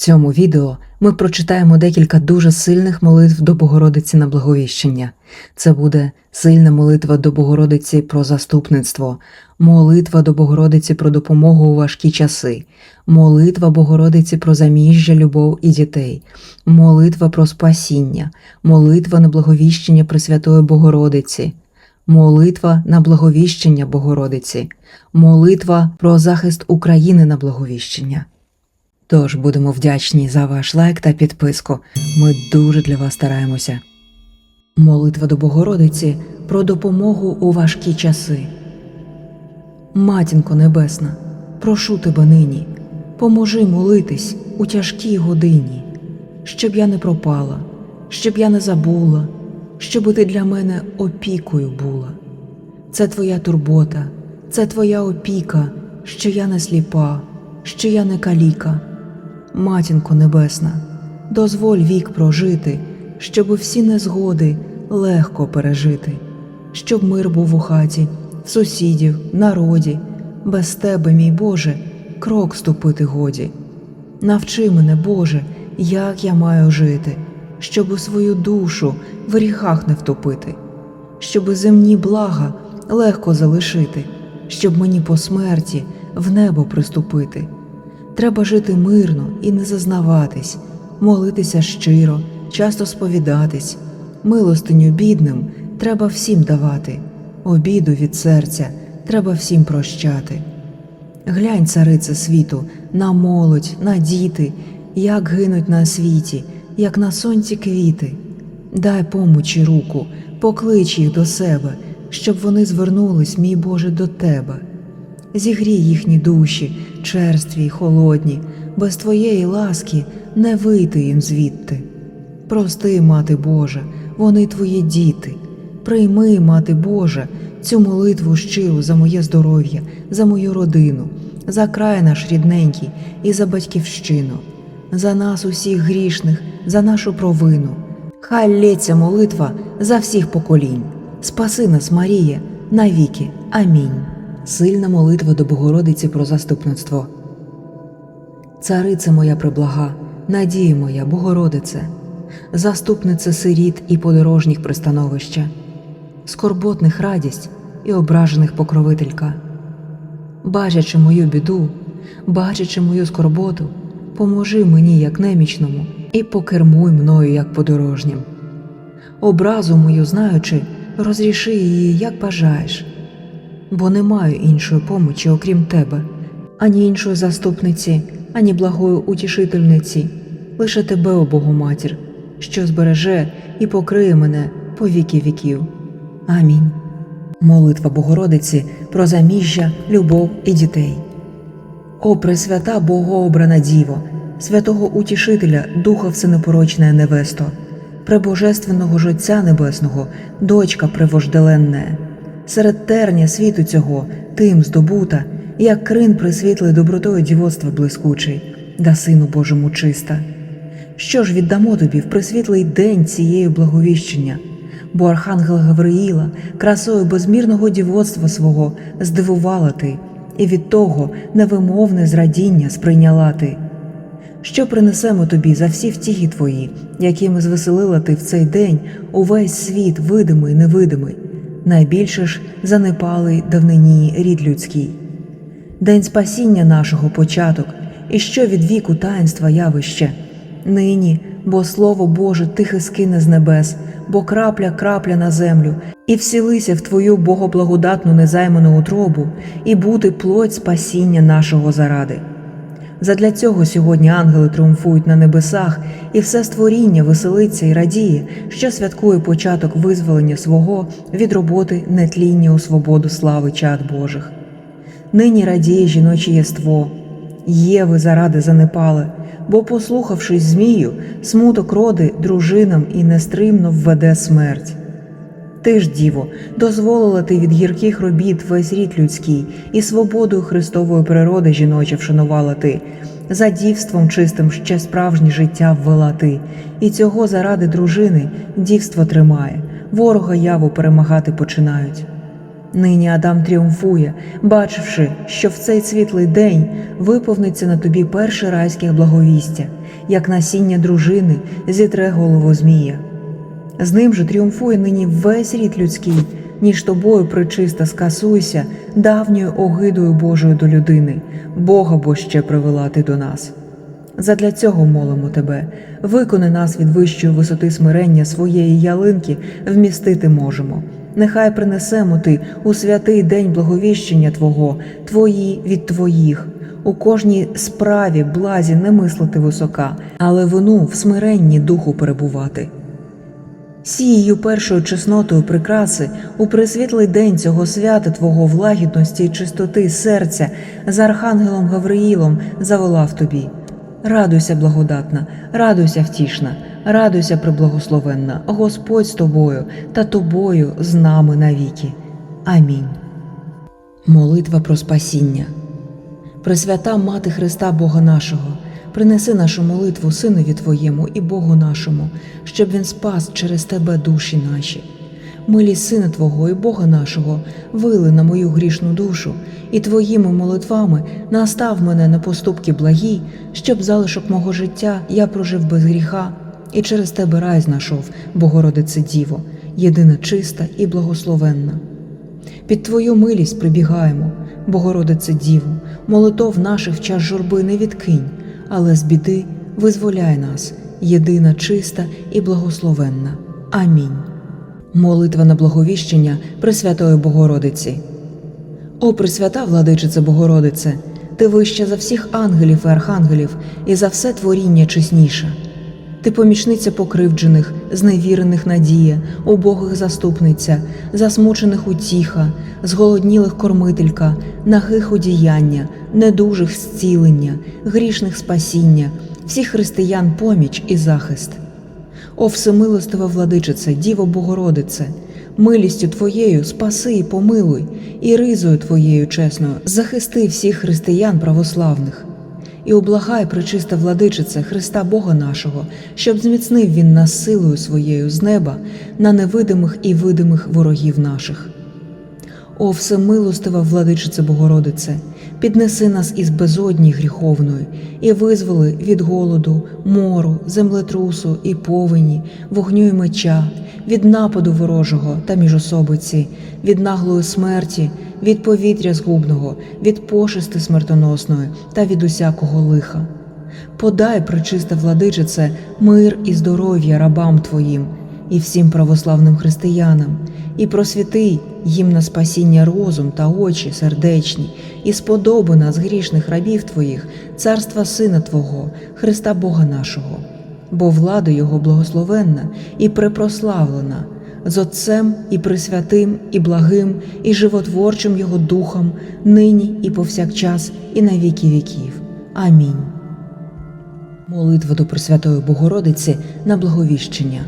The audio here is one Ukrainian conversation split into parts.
цьому відео ми прочитаємо декілька дуже сильних молитв до Богородиці на благовіщення. Це буде сильна молитва до Богородиці про заступництво, молитва до Богородиці про допомогу у важкі часи, молитва Богородиці про заміжжя, любов і дітей, молитва про спасіння, молитва на благовіщення Пресвятої Богородиці. Молитва на благовіщення Богородиці, молитва про захист України на благовіщення. Тож будемо вдячні за ваш лайк та підписку. Ми дуже для вас стараємося. Молитва до Богородиці про допомогу у важкі часи. Матінко Небесна, прошу тебе нині, поможи молитись у тяжкій годині, щоб я не пропала, щоб я не забула, щоб ти для мене опікою була. Це твоя турбота, це твоя опіка, що я не сліпа, що я не каліка. Матінко Небесна, дозволь вік прожити, щоб всі незгоди легко пережити, щоб мир був у хаті, в сусідів, народі, без тебе, мій Боже, крок ступити годі. Навчи мене, Боже, як я маю жити, щоб у свою душу в гріхах не втопити, щоб земні блага легко залишити, щоб мені по смерті в небо приступити. Треба жити мирно і не зазнаватись, молитися щиро, часто сповідатись, милостиню бідним треба всім давати, обіду від серця треба всім прощати. Глянь, царице світу, на молодь, на діти, як гинуть на світі, як на сонці квіти. Дай помочі руку, поклич їх до себе, щоб вони звернулись, мій Боже, до тебе. Зігрій їхні душі, черстві й холодні, без твоєї ласки не вийти їм звідти. Прости, мати Божа, вони твої діти. Прийми, мати Божа, цю молитву щиру за моє здоров'я, за мою родину, за край наш рідненький і за батьківщину, за нас усіх грішних, за нашу провину. Хай лється молитва за всіх поколінь. Спаси нас, Марія, навіки. Амінь. Сильна молитва до Богородиці про заступництво. Царице моя приблага, надія моя, Богородице, заступниця сиріт і подорожніх пристановища, скорботних радість і ображених покровителька. Бачачи мою біду, бачачи мою скорботу, поможи мені, як немічному, і покермуй мною, як подорожнім. Образу мою знаючи, розріши її, як бажаєш бо не маю іншої помочі, окрім тебе, ані іншої заступниці, ані благої утішительниці, лише тебе, о Богоматір, що збереже і покриє мене по віки віків. Амінь. Молитва Богородиці про заміжжя, любов і дітей. О Пресвята Богообрана Діво, святого Утішителя, Духа Всенепорочне Невесто, пребожественного Життя Небесного, дочка превожделенне серед терня світу цього, тим здобута, як крин присвітлий добротою дівоцтва блискучий, да сину Божому чиста. Що ж віддамо тобі в присвітлий день цієї благовіщення, бо Архангел Гавриїла, красою безмірного дівоцтва свого здивувала ти, і від того невимовне зрадіння сприйняла ти. Що принесемо тобі за всі втіхи твої, якими звеселила ти в цей день увесь світ, видимий, невидимий, найбільше ж занепалий давнині рід людський. День спасіння нашого початок, і що від віку таїнства явище, нині, бо Слово Боже тихе скине з небес, бо крапля крапля на землю, і всілися в Твою богоблагодатну незайману утробу, і бути плоть спасіння нашого заради. Задля цього сьогодні ангели тріумфують на небесах, і все створіння веселиться і радіє, що святкує початок визволення свого від роботи нетління у свободу слави чад Божих. Нині радіє жіноче єство, Єви заради занепали, бо, послухавшись Змію, смуток роди дружинам і нестримно введе смерть. Ти ж, Діво, дозволила ти від гірких робіт весь рід людський і свободою Христової природи жіноче вшанувала ти, за дівством чистим ще справжнє життя ввела ти, і цього заради дружини дівство тримає, ворога яву перемагати починають. Нині Адам тріумфує, бачивши, що в цей світлий день виповниться на тобі перше райське благовістя, як насіння дружини зітре голову Змія. З ним же тріумфує нині весь рід людський, ніж тобою причиста скасуйся давньою огидою Божою до людини, Бога бо ще привела ти до нас. Задля цього молимо тебе, викони нас від вищої висоти смирення своєї ялинки, вмістити можемо. Нехай принесемо ти у святий день благовіщення Твого, Твої від Твоїх. У кожній справі блазі не мислити висока, але вину в смиренні духу перебувати. Сією першою чеснотою прикраси у присвітлий день цього свята Твого в лагідності й чистоти серця з архангелом Гавриїлом заволав тобі. Радуйся, благодатна, радуйся втішна, радуйся, преблагословенна, Господь з тобою та тобою з нами навіки. Амінь. Молитва про спасіння. Пресвята Мати Христа Бога нашого, принеси нашу молитву Синові Твоєму і Богу нашому, щоб Він спас через Тебе душі наші. Милість Сина Твого і Бога нашого вили на мою грішну душу, і Твоїми молитвами настав мене на поступки благі, щоб залишок мого життя я прожив без гріха, і через Тебе рай знайшов, Богородице Діво, єдина чиста і благословенна. Під Твою милість прибігаємо, Богородице Діву, молитов наших в час журби не відкинь, але з біди визволяй нас, єдина чиста і благословенна. Амінь. Молитва на благовіщення Пресвятої Богородиці. О, Пресвята владичице Богородице, ти вища за всіх ангелів і архангелів і за все творіння чесніша. Ти помічниця покривджених, зневірених надія, убогих заступниця, засмучених утіха, зголоднілих кормителька, нагих одіяння, недужих зцілення, грішних спасіння, всіх християн поміч і захист. О всемилостива владичице, Діво Богородице, милістю Твоєю спаси і помилуй, і ризою Твоєю чесною захисти всіх християн православних. І облагай, пречиста владичице Христа Бога нашого, щоб зміцнив Він нас силою своєю з неба на невидимих і видимих ворогів наших. О, всемилостива владичице Богородице, піднеси нас із безодні гріховної і визволи від голоду, мору, землетрусу і повені, вогню і меча, від нападу ворожого та міжособиці, від наглої смерті, від повітря згубного, від пошисти смертоносної та від усякого лиха. Подай, пречиста владичице, мир і здоров'я рабам Твоїм і всім православним християнам, і просвіти їм на спасіння розум та очі сердечні, і сподоби нас грішних рабів Твоїх, царства Сина Твого, Христа Бога нашого, бо влада Його благословенна і препрославлена, з Отцем і Пресвятим, і благим, і животворчим Його Духом, нині і повсякчас, і на віки віків. Амінь. Молитва до Пресвятої Богородиці на благовіщення.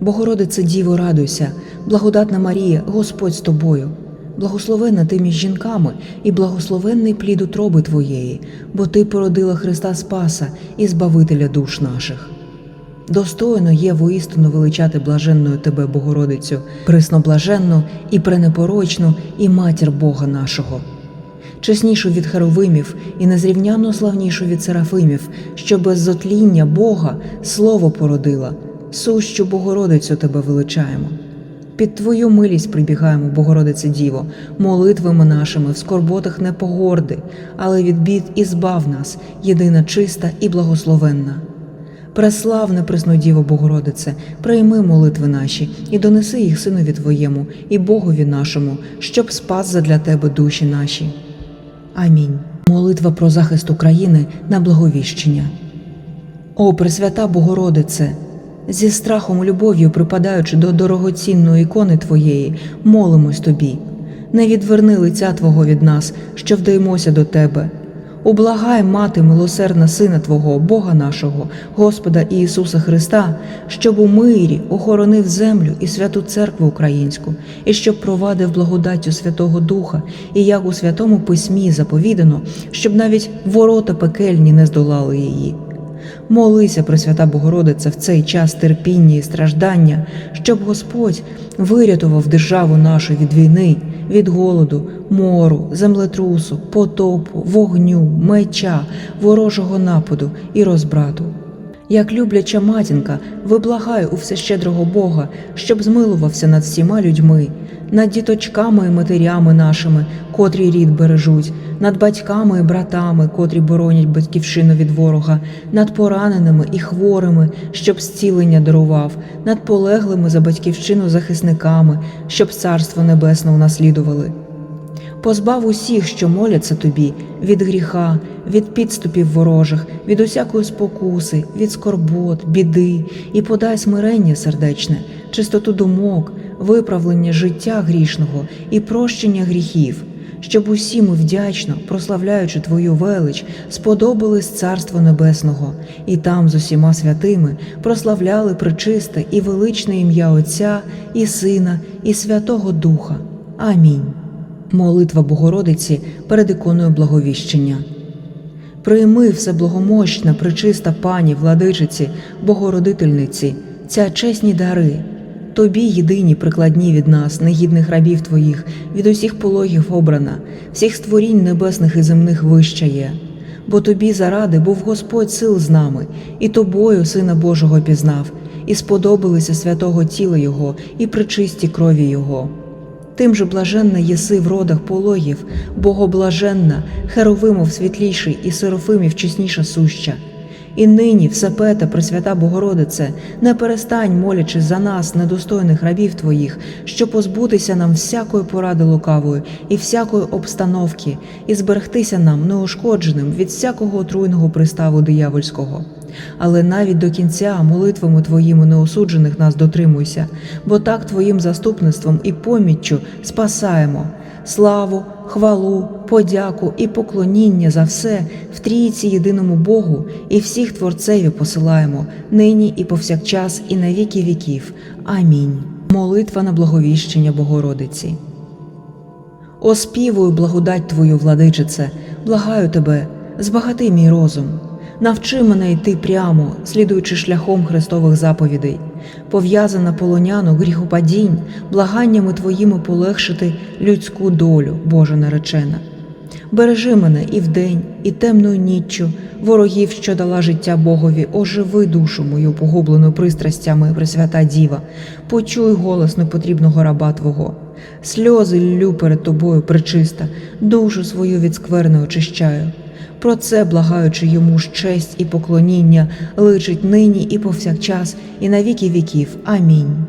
Богородице Діво, радуйся, благодатна Марія, Господь з тобою, благословенна ти між жінками і благословенний плід утроби Твоєї, бо Ти породила Христа Спаса і Збавителя душ наших. Достойно є воістину величати блаженною Тебе, Богородицю, присноблаженну і пренепорочну, і матір Бога нашого. Чеснішу від херовимів і незрівняно славнішу від серафимів, що без зотління Бога слово породила, сущу Богородицю Тебе величаємо. Під Твою милість прибігаємо, Богородице Діво, молитвами нашими в скорботах не погорди, але від бід і збав нас, єдина чиста і благословенна. Преславне Преснодіво Богородице, прийми молитви наші і донеси їх Синові Твоєму і Богові нашому, щоб спас задля Тебе душі наші. Амінь. Молитва про захист України на благовіщення. О, Пресвята Богородице, зі страхом і любов'ю припадаючи до дорогоцінної ікони Твоєї, молимось Тобі. Не відверни лиця Твого від нас, що вдаємося до Тебе. Ублагай, мати милосердна Сина Твого, Бога нашого, Господа Ісуса Христа, щоб у мирі охоронив землю і святу церкву українську, і щоб провадив благодаттю Святого Духа, і як у Святому Письмі заповідано, щоб навіть ворота пекельні не здолали її. Молися, Пресвята Богородице, в цей час терпіння і страждання, щоб Господь вирятував державу нашу від війни, від голоду, мору, землетрусу, потопу, вогню, меча, ворожого нападу і розбрату. Як любляча матінка, виблагаю у всещедрого Бога, щоб змилувався над всіма людьми, над діточками і матерями нашими, котрі рід бережуть, над батьками і братами, котрі боронять батьківщину від ворога, над пораненими і хворими, щоб зцілення дарував, над полеглими за батьківщину захисниками, щоб царство небесне унаслідували. Позбав усіх, що моляться тобі, від гріха, від підступів ворожих, від усякої спокуси, від скорбот, біди, і подай смирення сердечне, чистоту думок, виправлення життя грішного і прощення гріхів, щоб усі ми вдячно, прославляючи Твою велич, сподобались Царство Небесного, і там з усіма святими прославляли пречисте і величне ім'я Отця і Сина, і Святого Духа. Амінь. Молитва Богородиці перед іконою благовіщення. Прийми всеблагомощна, пречиста пані, владичиці, Богородительниці, ця чесні дари, тобі єдині прикладні від нас, негідних рабів твоїх, від усіх пологів обрана, всіх створінь небесних і земних вища є. Бо тобі заради був Господь сил з нами, і тобою, Сина Божого, пізнав, і сподобалися святого тіла Його, і причисті крові Його. Тим же блаженна єси в родах пологів, богоблаженна, Херовимов світліший і Серафимів чесніша суща. І нині, всепета, Пресвята Богородице, не перестань, молячи за нас, недостойних рабів Твоїх, що позбутися нам всякої поради лукавої і всякої обстановки, і зберегтися нам неушкодженим від всякого отруйного приставу диявольського. Але навіть до кінця молитвами Твоїми неосуджених нас дотримуйся, бо так Твоїм заступництвом і поміччю спасаємо. Славу, хвалу, подяку і поклоніння за все в трійці єдиному Богу і всіх Творцеві посилаємо нині і повсякчас, і на віки віків. Амінь. Молитва на благовіщення Богородиці. Оспівую благодать Твою, владичице, благаю тебе, збагати мій розум. Навчи мене йти прямо, слідуючи шляхом Христових заповідей, пов'язана полоняну гріхопадінь, благаннями Твоїми полегшити людську долю, Божа наречена. Бережи мене і вдень, і темною ніччю, ворогів, що дала життя Богові, оживи душу мою, погублену пристрастями, Пресвята Діва, почуй голос непотрібного раба Твого. Сльози ллю перед тобою, пречиста, душу свою від скверни очищаю. Про це, благаючи йому ж честь і поклоніння, личить нині і повсякчас, і на віки віків. Амінь.